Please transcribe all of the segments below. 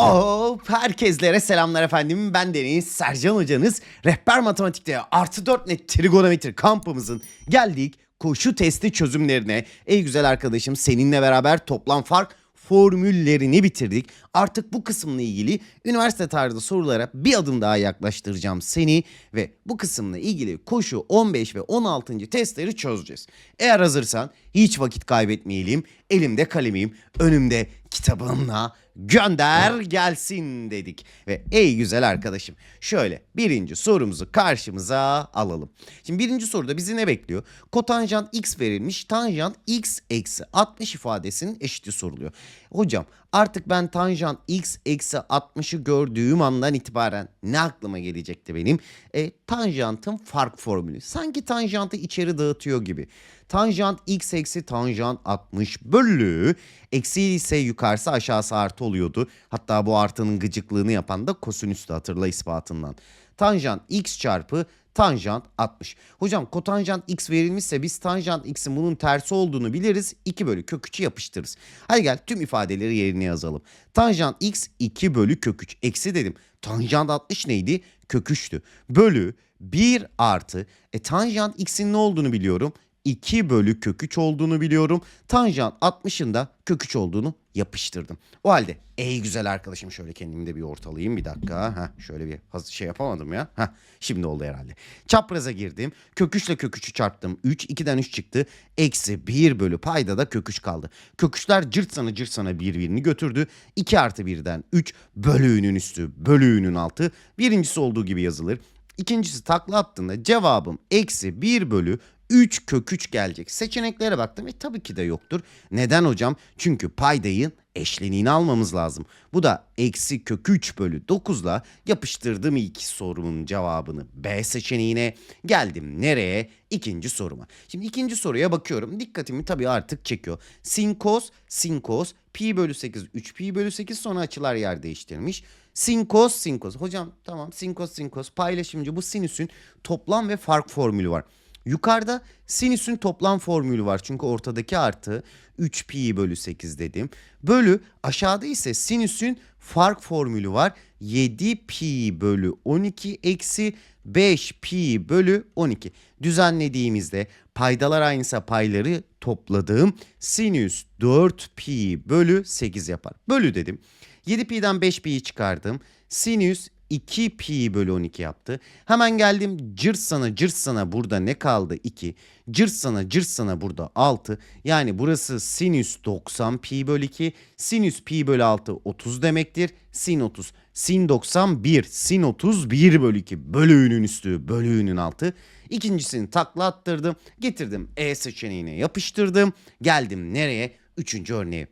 Hop herkeslere selamlar efendim. Ben Deniz Sercan hocanız. Rehber matematikte artı 4 net trigonometri kampımızın geldik koşu testi çözümlerine. Ey güzel arkadaşım seninle beraber toplam fark formüllerini bitirdik. Artık bu kısımla ilgili üniversite tarzı sorulara bir adım daha yaklaştıracağım seni ve bu kısımla ilgili koşu 15 ve 16. testleri çözeceğiz. Eğer hazırsan hiç vakit kaybetmeyelim. Elimde kalemim, önümde kitabımla gönder gelsin dedik. Ve ey güzel arkadaşım şöyle birinci sorumuzu karşımıza alalım. Şimdi birinci soruda bizi ne bekliyor? Kotanjant x verilmiş tanjant x eksi 60 ifadesinin eşiti soruluyor. Hocam artık ben tanjant x eksi 60'ı gördüğüm andan itibaren ne aklıma gelecekti benim? E, tanjantın fark formülü. Sanki tanjantı içeri dağıtıyor gibi. Tanjant x eksi tanjant 60 bölü eksi ise yukarısı aşağısı artı oluyordu. Hatta bu artının gıcıklığını yapan da kosinüstü hatırla ispatından. Tanjant x çarpı tanjant 60. Hocam kotanjant x verilmişse biz tanjant x'in bunun tersi olduğunu biliriz. 2 bölü kök 3'ü yapıştırırız. Hadi gel tüm ifadeleri yerine yazalım. Tanjant x 2 bölü kök 3. Eksi dedim. Tanjant 60 neydi? Kök 3'tü. Bölü 1 artı. E tanjant x'in ne olduğunu biliyorum. 2 bölü kök 3 olduğunu biliyorum. Tanjant 60'ın da kök 3 olduğunu yapıştırdım. O halde ey güzel arkadaşım şöyle kendimi de bir ortalayayım bir dakika. Heh, şöyle bir şey yapamadım ya. Heh, şimdi oldu herhalde. Çapraza girdim. Kök 3 ile kök 3'ü çarptım. 3 2'den 3 çıktı. Eksi 1 bölü payda da kök 3 kaldı. Kök 3'ler cırt sana cırt sana birbirini götürdü. 2 artı 1'den 3 bölüğünün üstü bölüğünün altı. Birincisi olduğu gibi yazılır. İkincisi takla attığında cevabım eksi 1 bölü 3 kök 3 gelecek. Seçeneklere baktım. E tabii ki de yoktur. Neden hocam? Çünkü paydayı eşleniğini almamız lazım. Bu da eksi kök 3 bölü 9'la yapıştırdım ilk sorumun cevabını B seçeneğine. Geldim nereye? İkinci soruma. Şimdi ikinci soruya bakıyorum. Dikkatimi tabii artık çekiyor. Sin cos, sin cos, pi bölü 8, 3 pi bölü 8 sonra açılar yer değiştirmiş. Sin cos, sin cos. Hocam tamam sin cos, sin cos paylaşımcı bu sinüsün toplam ve fark formülü var. Yukarıda sinüsün toplam formülü var. Çünkü ortadaki artı 3 pi bölü 8 dedim. Bölü aşağıda ise sinüsün fark formülü var. 7 pi bölü 12 eksi 5 pi bölü 12. Düzenlediğimizde paydalar aynıysa payları topladığım sinüs 4 pi bölü 8 yapar. Bölü dedim. 7 pi'den 5 pi'yi çıkardım. Sinüs 2 pi bölü 12 yaptı. Hemen geldim cırt sana cırt sana burada ne kaldı 2. Cırt sana cırt sana burada 6. Yani burası sinüs 90 pi bölü 2. Sinüs pi bölü 6 30 demektir. Sin 30. Sin 91. Sin 31 bölü 2. Bölüğünün üstü bölüğünün altı. İkincisini takla attırdım. Getirdim E seçeneğine yapıştırdım. Geldim nereye? Üçüncü örneğe.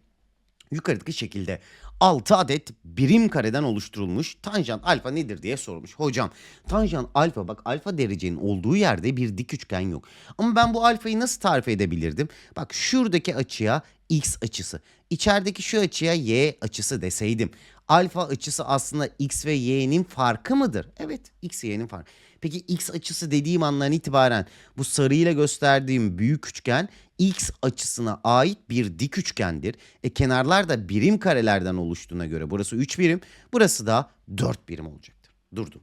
Yukarıdaki şekilde 6 adet birim kareden oluşturulmuş tanjant alfa nedir diye sormuş. Hocam tanjant alfa bak alfa derecenin olduğu yerde bir dik üçgen yok. Ama ben bu alfayı nasıl tarif edebilirdim? Bak şuradaki açıya x açısı, içerideki şu açıya y açısı deseydim. Alfa açısı aslında x ve y'nin farkı mıdır? Evet x ve y'nin farkı. Peki x açısı dediğim andan itibaren bu sarıyla gösterdiğim büyük üçgen x açısına ait bir dik üçgendir. E kenarlar da birim karelerden oluştuğuna göre burası 3 birim, burası da 4 birim olacaktır. Durdum.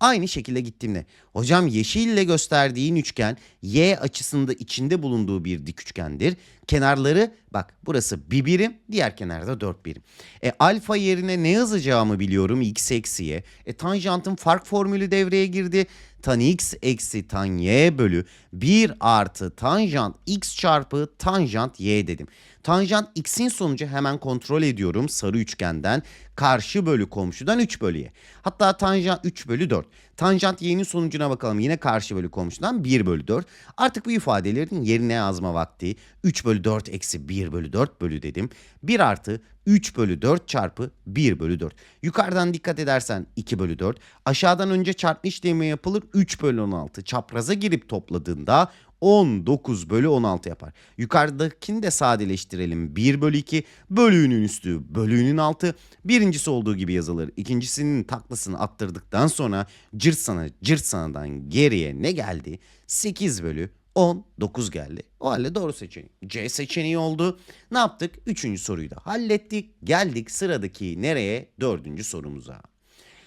Aynı şekilde gittiğimde hocam yeşille gösterdiğin üçgen y açısında içinde bulunduğu bir dik üçgendir. Kenarları bak burası bir birim diğer kenarda 4 birim. E alfa yerine ne yazacağımı biliyorum x eksi y. E tanjantın fark formülü devreye girdi. Tan x eksi tan y bölü 1 artı tanjant x çarpı tanjant y dedim. Tanjant x'in sonucu hemen kontrol ediyorum sarı üçgenden. Karşı bölü komşudan 3 bölü y. Hatta tanjant 3 bölü 4. Tanjant y'nin sonucuna bakalım. Yine karşı bölü komşudan 1 bölü 4. Artık bu ifadelerin yerine yazma vakti. 3 bölü 4 eksi 1 bölü 4 bölü dedim. 1 artı 3 bölü 4 çarpı 1 bölü 4. Yukarıdan dikkat edersen 2 bölü 4. Aşağıdan önce çarpma işlemi yapılır 3 bölü 16. Çapraza girip topladığında 19 bölü 16 yapar. Yukarıdakini de sadeleştirelim. 1 bölü 2 bölüğünün üstü bölüğünün altı. Birincisi olduğu gibi yazılır. İkincisinin taklasını attırdıktan sonra cırt sana cırt sanadan geriye ne geldi? 8 bölü 10, 9 geldi. O halde doğru seçeneği. C seçeneği oldu. Ne yaptık? Üçüncü soruyu da hallettik. Geldik sıradaki nereye? Dördüncü sorumuza.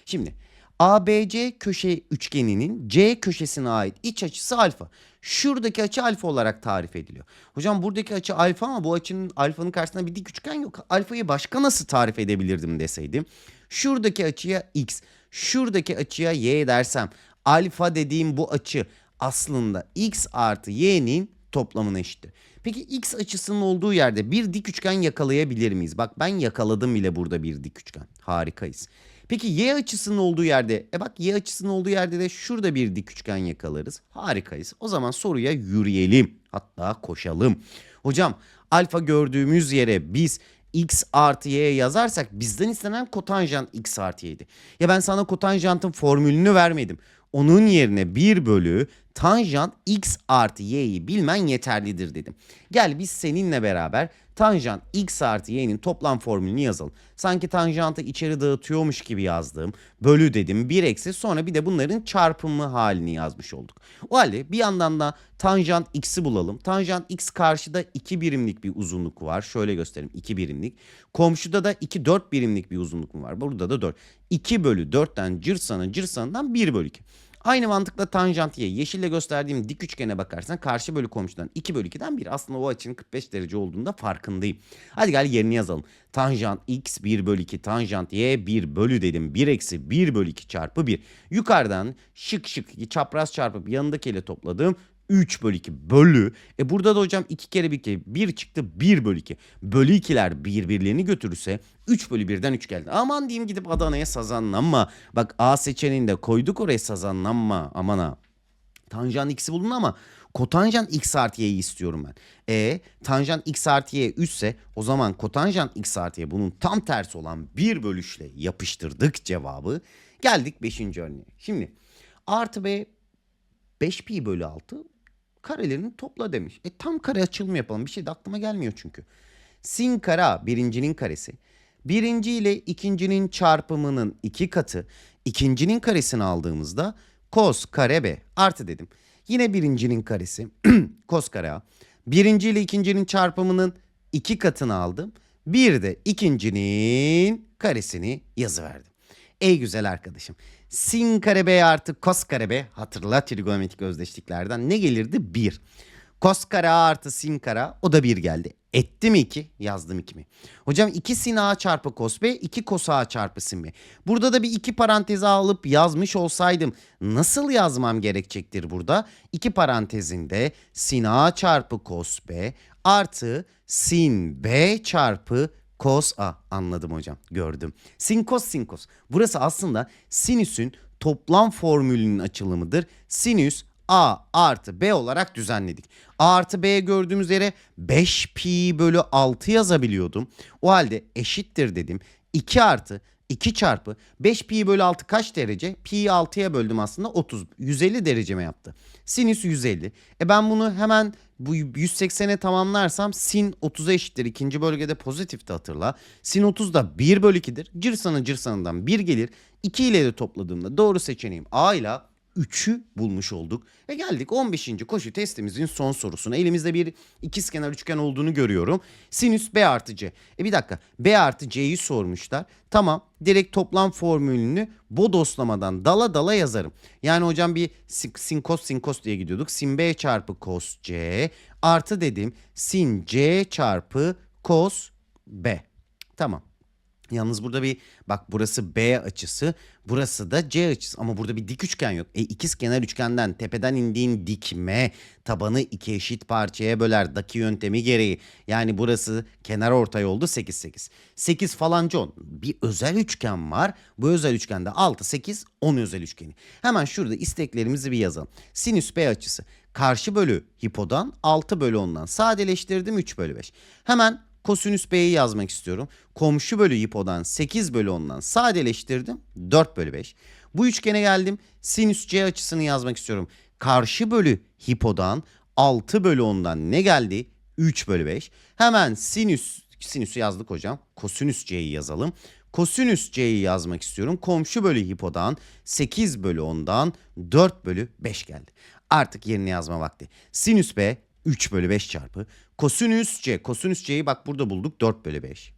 Şimdi ABC köşe üçgeninin C köşesine ait iç açısı alfa. Şuradaki açı alfa olarak tarif ediliyor. Hocam buradaki açı alfa ama bu açının alfanın karşısında bir dik üçgen yok. Alfayı başka nasıl tarif edebilirdim deseydim. Şuradaki açıya x, şuradaki açıya y dersem alfa dediğim bu açı aslında x artı y'nin toplamına eşittir. Peki x açısının olduğu yerde bir dik üçgen yakalayabilir miyiz? Bak ben yakaladım bile burada bir dik üçgen. Harikayız. Peki y açısının olduğu yerde, e bak y açısının olduğu yerde de şurada bir dik üçgen yakalarız. Harikayız. O zaman soruya yürüyelim. Hatta koşalım. Hocam alfa gördüğümüz yere biz x artı y yazarsak bizden istenen kotanjant x artı y'di. Ya ben sana kotanjantın formülünü vermedim. Onun yerine 1 bölü tanjant x artı y'yi bilmen yeterlidir dedim. Gel biz seninle beraber tanjant x artı y'nin toplam formülünü yazalım. Sanki tanjantı içeri dağıtıyormuş gibi yazdım. Bölü dedim 1 eksi sonra bir de bunların çarpımı halini yazmış olduk. O halde bir yandan da tanjant x'i bulalım. Tanjant x karşıda 2 birimlik bir uzunluk var. Şöyle göstereyim 2 birimlik. Komşuda da 2 4 birimlik bir uzunluk mu var? Burada da 4. 2 bölü 4'ten cırsanı cırsanından 1 bölü 2. Aynı mantıkla tanjant y. Yeşille gösterdiğim dik üçgene bakarsan karşı bölü komşudan 2 bölü 2'den 1. Aslında o açının 45 derece olduğunda farkındayım. Hadi gel yerini yazalım. Tanjant x 1 bölü 2 tanjant y 1 bölü dedim. 1 eksi 1 bölü 2 çarpı 1. Yukarıdan şık şık çapraz çarpıp yanındakiyle topladım. 3 bölü 2 bölü. E burada da hocam 2 kere 1 kere 1 çıktı 1 bölü 2. Bölü 2'ler birbirlerini götürürse 3 bölü 1'den 3 geldi. Aman diyeyim gidip Adana'ya sazanlanma. Bak A seçeneğinde koyduk oraya sazanlanma. Aman ha. Tanjant x'i buldun ama kotanjant x artı y'yi istiyorum ben. E tanjant x artı y 3 ise o zaman kotanjant x artı y bunun tam tersi olan 1 bölüşle yapıştırdık cevabı. Geldik 5. örneğe. Şimdi artı b 5 pi bölü 6 karelerini topla demiş. E tam kare açılımı yapalım. Bir şey de aklıma gelmiyor çünkü. Sin kare A birincinin karesi. Birinci ile ikincinin çarpımının iki katı. ikincinin karesini aldığımızda kos kare B artı dedim. Yine birincinin karesi kos kare A. Birinci ile ikincinin çarpımının iki katını aldım. Bir de ikincinin karesini yazıverdim. Ey güzel arkadaşım. Sin kare b artı kos kare b hatırla trigonometrik özdeşliklerden ne gelirdi? 1. Kos kare a artı sin kare o da 1 geldi. Etti mi 2? Yazdım 2 mi? Hocam 2 sin a çarpı kos b 2 kos a çarpı sin b. Burada da bir iki parantezi alıp yazmış olsaydım nasıl yazmam gerekecektir burada? İki parantezinde sin a çarpı kos b artı sin b çarpı Kos A anladım hocam gördüm. Sin kos sin kos. Burası aslında sinüsün toplam formülünün açılımıdır. Sinüs A artı B olarak düzenledik. A artı B gördüğümüz yere 5 pi bölü 6 yazabiliyordum. O halde eşittir dedim. 2 artı 2 çarpı 5 pi bölü 6 kaç derece? Pi'yi 6'ya böldüm aslında 30. 150 dereceme yaptı. Sinüs 150. E ben bunu hemen bu 180'e tamamlarsam sin 30'a eşittir. İkinci bölgede pozitifti hatırla. Sin 30 da 1 bölü 2'dir. Cırsanı cırsanından 1 gelir. 2 ile de topladığımda doğru seçeneğim A ile 3'ü bulmuş olduk. Ve geldik 15. koşu testimizin son sorusuna. Elimizde bir ikizkenar üçgen olduğunu görüyorum. Sinüs B artı C. E bir dakika B artı C'yi sormuşlar. Tamam direkt toplam formülünü bodoslamadan dala dala yazarım. Yani hocam bir sin kos sin kos diye gidiyorduk. Sin B çarpı kos C artı dedim sin C çarpı kos B. Tamam. Yalnız burada bir bak burası B açısı, burası da C açısı ama burada bir dik üçgen yok. E ikiz kenar üçgenden tepeden indiğin dikme tabanı iki eşit parçaya böler daki yöntemi gereği. Yani burası kenar ortay oldu 8 8. 8 falanca 10. Bir özel üçgen var. Bu özel üçgende 6 8 10 özel üçgeni. Hemen şurada isteklerimizi bir yazalım. Sinüs B açısı karşı bölü hipodan 6 bölü 10'dan sadeleştirdim 3 bölü 5. Hemen kosinüs b'yi yazmak istiyorum. Komşu bölü hipodan 8 bölü 10'dan sadeleştirdim. 4 bölü 5. Bu üçgene geldim. Sinüs c açısını yazmak istiyorum. Karşı bölü hipodan 6 bölü 10'dan ne geldi? 3 bölü 5. Hemen sinüs sinüsü yazdık hocam. Kosinüs c'yi yazalım. Kosinüs c'yi yazmak istiyorum. Komşu bölü hipodan 8 bölü 10'dan 4 bölü 5 geldi. Artık yerini yazma vakti. Sinüs B 3 bölü 5 çarpı. Kosinüs C. Kosinüs C'yi bak burada bulduk 4 bölü 5.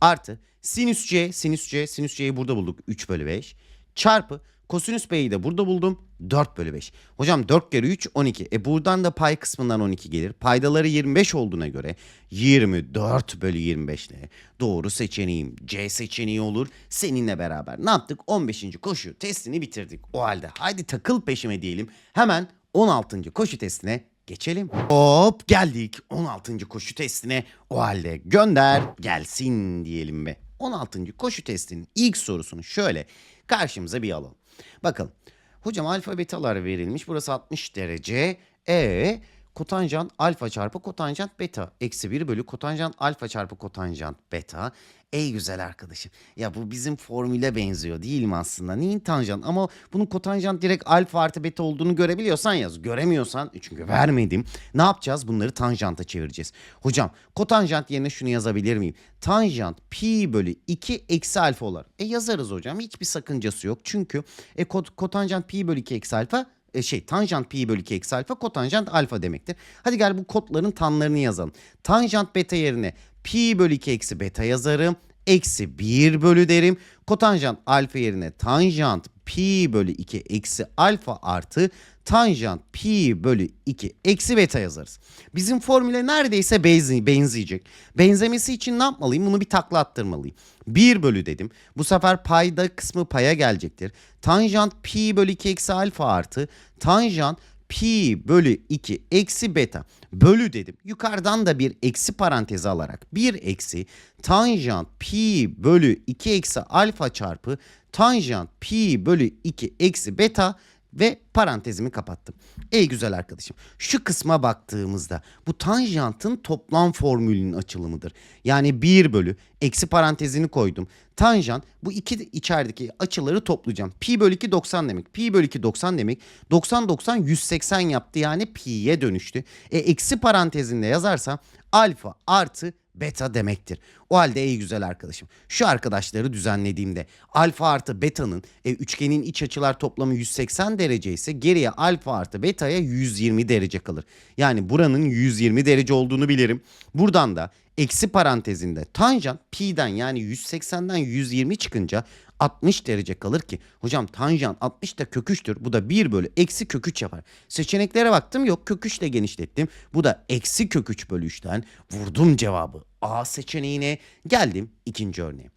Artı sinüs C, sinüs C, sinüs C'yi burada bulduk 3 bölü 5. Çarpı kosinüs B'yi de burada buldum 4 bölü 5. Hocam 4 kere 3 12. E buradan da pay kısmından 12 gelir. Paydaları 25 olduğuna göre 24 bölü 25 ne? Doğru seçeneğim C seçeneği olur. Seninle beraber ne yaptık? 15. koşu testini bitirdik. O halde haydi takıl peşime diyelim. Hemen 16. koşu testine geçelim. Hop geldik 16. koşu testine. O halde gönder gelsin diyelim be. 16. koşu testinin ilk sorusunu şöyle karşımıza bir alalım. Bakalım. Hocam alfa betalar verilmiş. Burası 60 derece. E kotanjant alfa çarpı kotanjant beta. Eksi 1 bölü kotanjant alfa çarpı kotanjant beta. Ey güzel arkadaşım. Ya bu bizim formüle benziyor değil mi aslında? Neyin tanjant? Ama bunun kotanjant direkt alfa artı beta olduğunu görebiliyorsan yaz. Göremiyorsan çünkü vermedim. Ne yapacağız? Bunları tanjanta çevireceğiz. Hocam kotanjant yerine şunu yazabilir miyim? Tanjant pi bölü 2 eksi alfa olarak. E yazarız hocam. Hiçbir sakıncası yok. Çünkü e, kot, kotanjant pi bölü 2 eksi alfa e, şey tanjant pi bölü 2 eksi alfa kotanjant alfa demektir. Hadi gel bu kodların tanlarını yazalım. Tanjant beta yerine pi bölü 2 eksi beta yazarım. Eksi 1 bölü derim. Kotanjant alfa yerine tanjant pi bölü 2 eksi alfa artı tanjant pi bölü 2 eksi beta yazarız. Bizim formüle neredeyse benzeyecek. Benzemesi için ne yapmalıyım? Bunu bir takla attırmalıyım. 1 bölü dedim. Bu sefer payda kısmı paya gelecektir. Tanjant pi bölü 2 eksi alfa artı tanjant pi bölü 2 eksi beta bölü dedim. Yukarıdan da bir eksi parantezi alarak 1 eksi tanjant pi bölü 2 eksi alfa çarpı tanjant pi bölü 2 eksi beta ve parantezimi kapattım. Ey güzel arkadaşım şu kısma baktığımızda bu tanjantın toplam formülünün açılımıdır. Yani 1 bölü eksi parantezini koydum. Tanjant bu iki içerideki açıları toplayacağım. Pi bölü 2 90 demek. Pi bölü 2 90 demek. 90 90 180 yaptı yani pi'ye dönüştü. E eksi parantezinde yazarsam alfa artı beta demektir. O halde ey güzel arkadaşım şu arkadaşları düzenlediğimde alfa artı beta'nın e, üçgenin iç açılar toplamı 180 derece ise geriye alfa artı beta'ya 120 derece kalır. Yani buranın 120 derece olduğunu bilirim. Buradan da eksi parantezinde tanjant pi'den yani 180'den 120 çıkınca 60 derece kalır ki hocam tanjant 60 da köküçtür. Bu da 1 bölü eksi köküç yapar. Seçeneklere baktım yok köküçle genişlettim. Bu da eksi köküç bölü 3'ten vurdum cevabı. A seçeneğine geldim ikinci örneğe.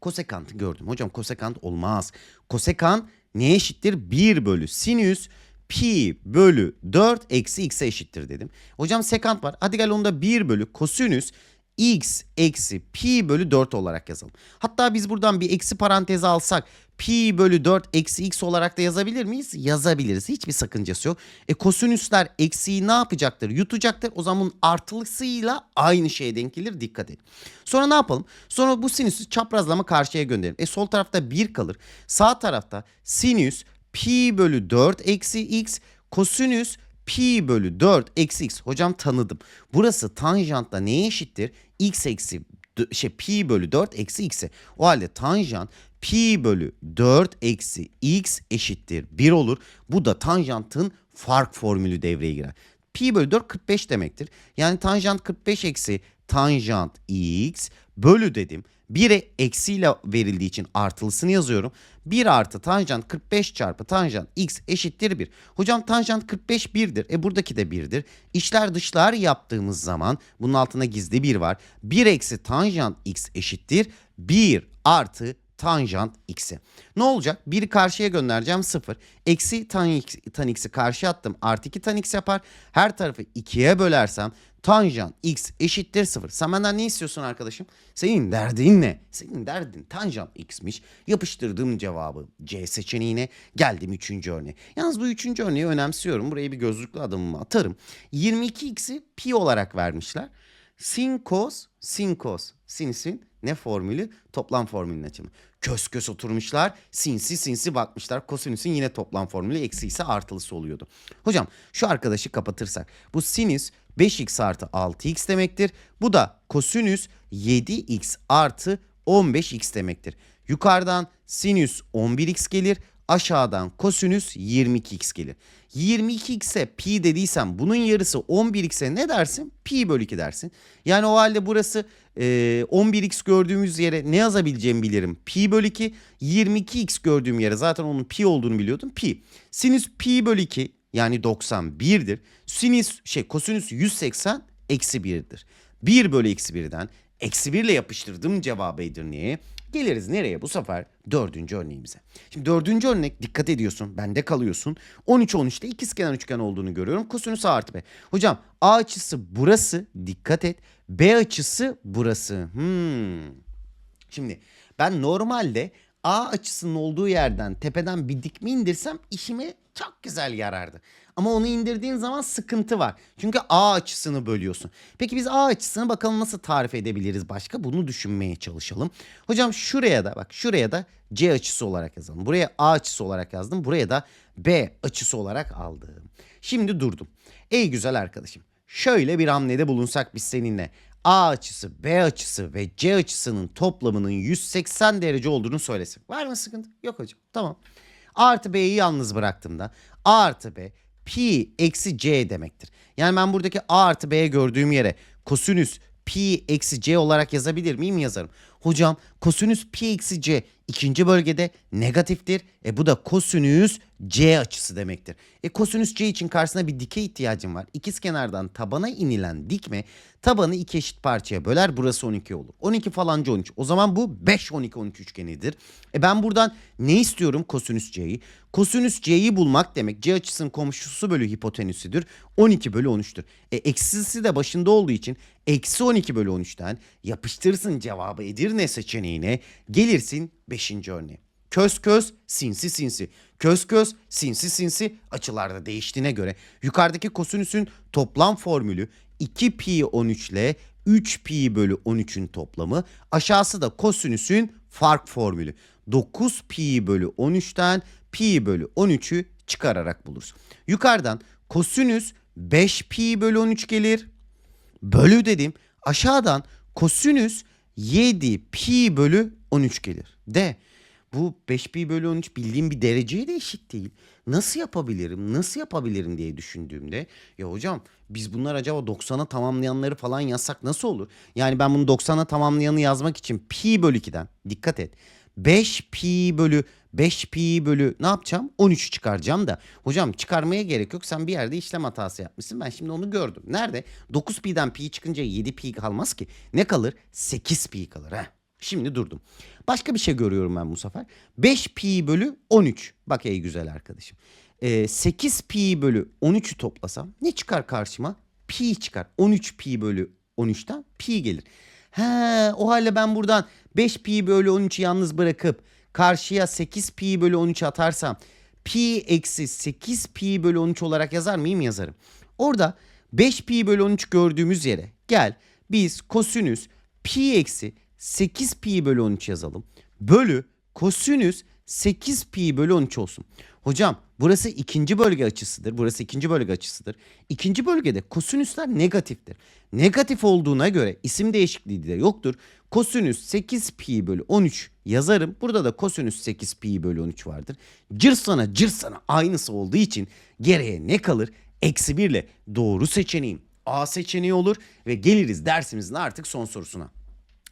Kosekant'ı gördüm. Hocam kosekant olmaz. Kosekant neye eşittir? 1 bölü sinüs pi bölü 4 eksi x'e eşittir dedim. Hocam sekant var. Hadi gel onu da 1 bölü kosinüs x eksi pi bölü 4 olarak yazalım. Hatta biz buradan bir eksi parantez alsak pi bölü 4 eksi x olarak da yazabilir miyiz? Yazabiliriz. Hiçbir sakıncası yok. E kosinüsler eksiği ne yapacaktır? Yutacaktır. O zaman bunun artılısıyla aynı şeye denk gelir. Dikkat edin. Sonra ne yapalım? Sonra bu sinüsü çaprazlama karşıya gönderelim. E sol tarafta 1 kalır. Sağ tarafta sinüs pi bölü 4 eksi x kosinüs pi bölü 4 eksi x. Hocam tanıdım. Burası tanjantta neye eşittir? x eksi şey pi bölü 4 eksi x'e. O halde tanjant pi bölü 4 eksi x eşittir 1 olur. Bu da tanjantın fark formülü devreye girer. Pi bölü 4 45 demektir. Yani tanjant 45 eksi tanjant x bölü dedim. 1'e eksiyle verildiği için artılısını yazıyorum. 1 artı tanjant 45 çarpı tanjant x eşittir 1. Hocam tanjant 45 1'dir. E buradaki de 1'dir. İçler dışlar yaptığımız zaman bunun altında gizli 1 var. 1 eksi tanjant x eşittir 1 artı tanjant x'e. Ne olacak? 1'i karşıya göndereceğim 0. Eksi tan, x, tan x'i karşıya attım. Artı 2 tan x yapar. Her tarafı 2'ye bölersem tanjant x eşittir 0. Sen benden ne istiyorsun arkadaşım? Senin derdin ne? Senin derdin tanjant x'miş. Yapıştırdığım cevabı C seçeneğine geldim 3. örneğe. Yalnız bu 3. örneği önemsiyorum. Buraya bir gözlüklü adımımı atarım. 22x'i pi olarak vermişler. Sin cos, sin cos. Sinüsün ne formülü? Toplam formülün açımı. Kös kös oturmuşlar. Sinsi sinsi bakmışlar. Kosinüsün yine toplam formülü eksi ise artılısı oluyordu. Hocam şu arkadaşı kapatırsak. Bu sinüs 5x artı 6x demektir. Bu da kosinüs 7x artı 15x demektir. Yukarıdan sinüs 11x gelir. Aşağıdan kosinüs 22x gelir. 22x'e pi dediysem bunun yarısı 11x'e ne dersin? Pi bölü 2 dersin. Yani o halde burası e, 11x gördüğümüz yere ne yazabileceğimi bilirim. Pi bölü 2. 22x gördüğüm yere zaten onun pi olduğunu biliyordum. Pi. Sinüs pi bölü 2 yani 91'dir. Sinüs şey kosinüs 180 eksi 1'dir. 1 bölü eksi 1'den eksi 1 ile yapıştırdığım cevabı Edirne'ye. Geliriz nereye bu sefer? Dördüncü örneğimize. Şimdi dördüncü örnek dikkat ediyorsun. Bende kalıyorsun. 13 13'te ikizkenar üçgen olduğunu görüyorum. Kosinüs artı B. Hocam A açısı burası. Dikkat et. B açısı burası. Hmm. Şimdi ben normalde A açısının olduğu yerden tepeden bir dikme indirsem işime çok güzel yarardı. Ama onu indirdiğin zaman sıkıntı var. Çünkü A açısını bölüyorsun. Peki biz A açısını bakalım nasıl tarif edebiliriz başka? Bunu düşünmeye çalışalım. Hocam şuraya da bak şuraya da C açısı olarak yazalım. Buraya A açısı olarak yazdım. Buraya da B açısı olarak aldım. Şimdi durdum. Ey güzel arkadaşım. Şöyle bir hamlede bulunsak biz seninle. A açısı, B açısı ve C açısının toplamının 180 derece olduğunu söylesin. Var mı sıkıntı? Yok hocam. Tamam. A artı B'yi yalnız bıraktığımda A artı B pi eksi C demektir. Yani ben buradaki A artı B'ye gördüğüm yere kosinüs pi eksi C olarak yazabilir miyim? Yazarım. Hocam kosinüs pi eksi C ikinci bölgede negatiftir. E bu da kosinüs C açısı demektir. E kosinüs C için karşısına bir dikey ihtiyacım var. İkiz kenardan tabana inilen dikme tabanı iki eşit parçaya böler. Burası 12 olur. 12 falanca 13. O zaman bu 5 12 13 üçgenidir. E ben buradan ne istiyorum kosinüs C'yi? Kosinüs C'yi bulmak demek C açısının komşusu bölü hipotenüsüdür. 12 bölü 13'tür. E eksisi de başında olduğu için eksi 12 bölü 13'ten yapıştırırsın cevabı Edirne seçeneğine gelirsin 5. örneğe. Köz köz sinsi sinsi. Köz köz sinsi sinsi açılarda değiştiğine göre yukarıdaki kosinüsün toplam formülü 2 pi 13 ile 3 pi bölü 13'ün toplamı. Aşağısı da kosinüsün fark formülü. 9 pi bölü 13'ten pi bölü 13'ü çıkararak buluruz. Yukarıdan kosinüs 5 pi bölü 13 gelir. Bölü dedim. Aşağıdan kosinüs 7 pi bölü 13 gelir. De bu 5 pi bölü 13 bildiğim bir dereceye de eşit değil. Nasıl yapabilirim? Nasıl yapabilirim diye düşündüğümde ya hocam biz bunlar acaba 90'a tamamlayanları falan yazsak nasıl olur? Yani ben bunu 90'a tamamlayanı yazmak için pi bölü 2'den dikkat et. 5 pi bölü 5 pi bölü ne yapacağım? 13 çıkaracağım da. Hocam çıkarmaya gerek yok. Sen bir yerde işlem hatası yapmışsın. Ben şimdi onu gördüm. Nerede? 9 pi'den pi çıkınca 7 pi kalmaz ki. Ne kalır? 8 pi kalır. Heh. Şimdi durdum. Başka bir şey görüyorum ben bu sefer. 5 pi bölü 13. Bak ey güzel arkadaşım. Ee, 8 pi bölü 13'ü toplasam ne çıkar karşıma? Pi çıkar. 13 pi bölü 13'ten pi gelir. He, o halde ben buradan 5 pi bölü 13'ü yalnız bırakıp karşıya 8 pi bölü 13 atarsam pi eksi 8 pi bölü 13 olarak yazar mıyım? Yazarım. Orada 5 pi bölü 13 gördüğümüz yere gel biz kosinüs pi eksi 8 pi bölü 13 yazalım. Bölü kosinüs 8 pi bölü 13 olsun. Hocam burası ikinci bölge açısıdır. Burası ikinci bölge açısıdır. İkinci bölgede kosinüsler negatiftir. Negatif olduğuna göre isim değişikliği de yoktur. Kosinüs 8 pi bölü 13 yazarım. Burada da kosinüs 8 pi bölü 13 vardır. Cırsana cırsana aynısı olduğu için geriye ne kalır? Eksi 1 ile doğru seçeneğim A seçeneği olur ve geliriz dersimizin artık son sorusuna.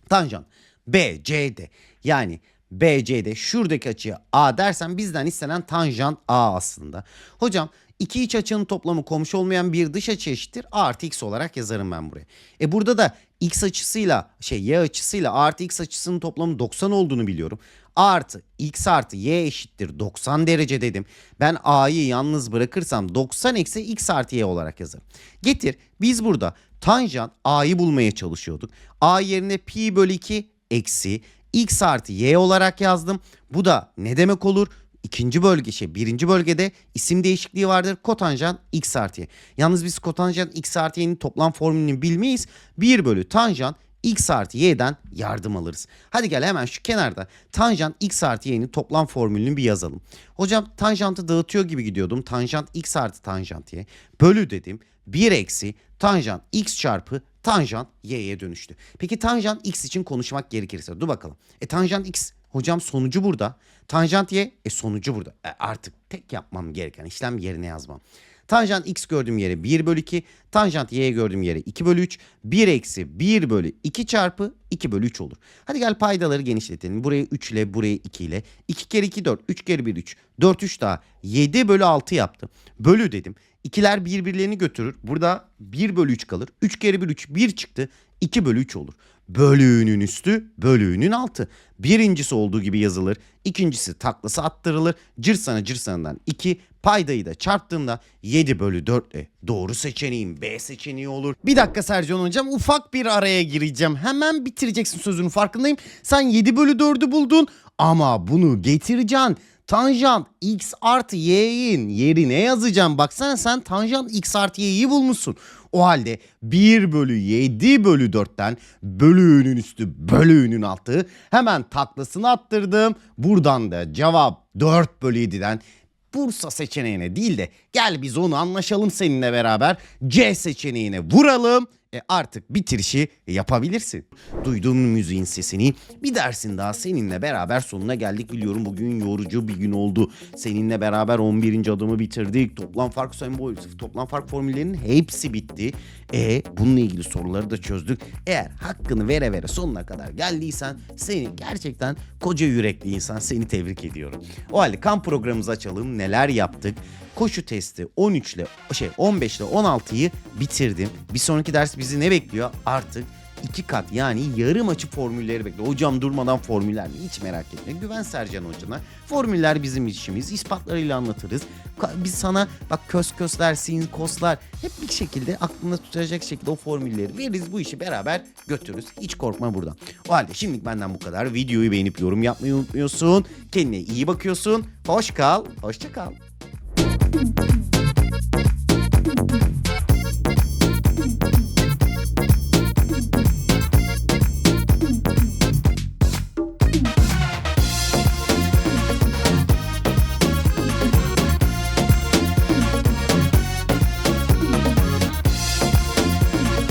Tanjant BCD yani BCD şuradaki açıya A dersen bizden istenen tanjant A aslında. Hocam iki iç açının toplamı komşu olmayan bir dış açı eşittir A artı X olarak yazarım ben buraya. E burada da X açısıyla şey Y açısıyla A artı X açısının toplamı 90 olduğunu biliyorum. A artı X artı Y eşittir 90 derece dedim. Ben A'yı yalnız bırakırsam 90 eksi X artı Y olarak yazarım. Getir biz burada tanjant A'yı bulmaya çalışıyorduk. A yerine pi bölü 2 eksi x artı y olarak yazdım. Bu da ne demek olur? İkinci bölge şey birinci bölgede isim değişikliği vardır. Kotanjant x artı y. Yalnız biz kotanjant x artı y'nin toplam formülünü bilmeyiz. 1 bölü tanjant x artı y'den yardım alırız. Hadi gel hemen şu kenarda tanjant x artı y'nin toplam formülünü bir yazalım. Hocam tanjantı dağıtıyor gibi gidiyordum. Tanjant x artı tanjant y. Bölü dedim. 1 eksi tanjant x çarpı tanjant y'ye dönüştü. Peki tanjant x için konuşmak gerekirse dur bakalım. E tanjant x Hocam sonucu burada. Tanjant y e sonucu burada. E, artık tek yapmam gereken işlem yerine yazmam. Tanjant x gördüğüm yere 1 bölü 2. Tanjant y gördüğüm yere 2 bölü 3. 1 eksi 1 bölü 2 çarpı 2 bölü 3 olur. Hadi gel paydaları genişletelim. Buraya 3 ile buraya 2 ile. 2 kere 2 4. 3 kere 1 3. 4 3 daha. 7 bölü 6 yaptım. Bölü dedim. İkiler birbirlerini götürür. Burada 1 bölü 3 kalır. 3 kere 1 3 1 çıktı. 2 bölü 3 olur. Bölüğünün üstü bölüğünün altı. Birincisi olduğu gibi yazılır. İkincisi taklası attırılır. Cırsana cırsanından 2 paydayı da çarptığımda 7 bölü 4 ile doğru seçeneğim B seçeneği olur. Bir dakika Sercan hocam ufak bir araya gireceğim. Hemen bitireceksin sözünün farkındayım. Sen 7 bölü 4'ü buldun ama bunu getireceksin. Tanjant x artı y'in yerine yazacağım. Baksana sen tanjant x artı y'yi bulmuşsun. O halde 1 bölü 7 bölü 4'ten bölüğünün üstü bölüğünün altı hemen taklasını attırdım. Buradan da cevap 4 bölü 7'den Bursa seçeneğine değil de gel biz onu anlaşalım seninle beraber C seçeneğine vuralım. E artık bitirişi yapabilirsin. Duyduğun müziğin sesini bir dersin daha seninle beraber sonuna geldik biliyorum. Bugün yorucu bir gün oldu. Seninle beraber 11. adımı bitirdik. Toplam fark sembol, toplam fark formüllerinin hepsi bitti. E bununla ilgili soruları da çözdük. Eğer hakkını vere vere sonuna kadar geldiysen seni gerçekten koca yürekli insan seni tebrik ediyorum. O halde kamp programımızı açalım. Neler yaptık? Koşu testi 13 ile şey 15 ile 16'yı bitirdim. Bir sonraki ders bizi ne bekliyor? Artık iki kat yani yarım açı formülleri bekliyor. Hocam durmadan formüller mi? Hiç merak etme. Güven Sercan hocana. Formüller bizim işimiz. İspatlarıyla anlatırız. Biz sana bak kös kösler, sin koslar hep bir şekilde aklında tutacak şekilde o formülleri veririz. Bu işi beraber götürürüz. Hiç korkma buradan. O halde şimdilik benden bu kadar. Videoyu beğenip yorum yapmayı unutmuyorsun. Kendine iyi bakıyorsun. Hoş kal. Hoşça kal.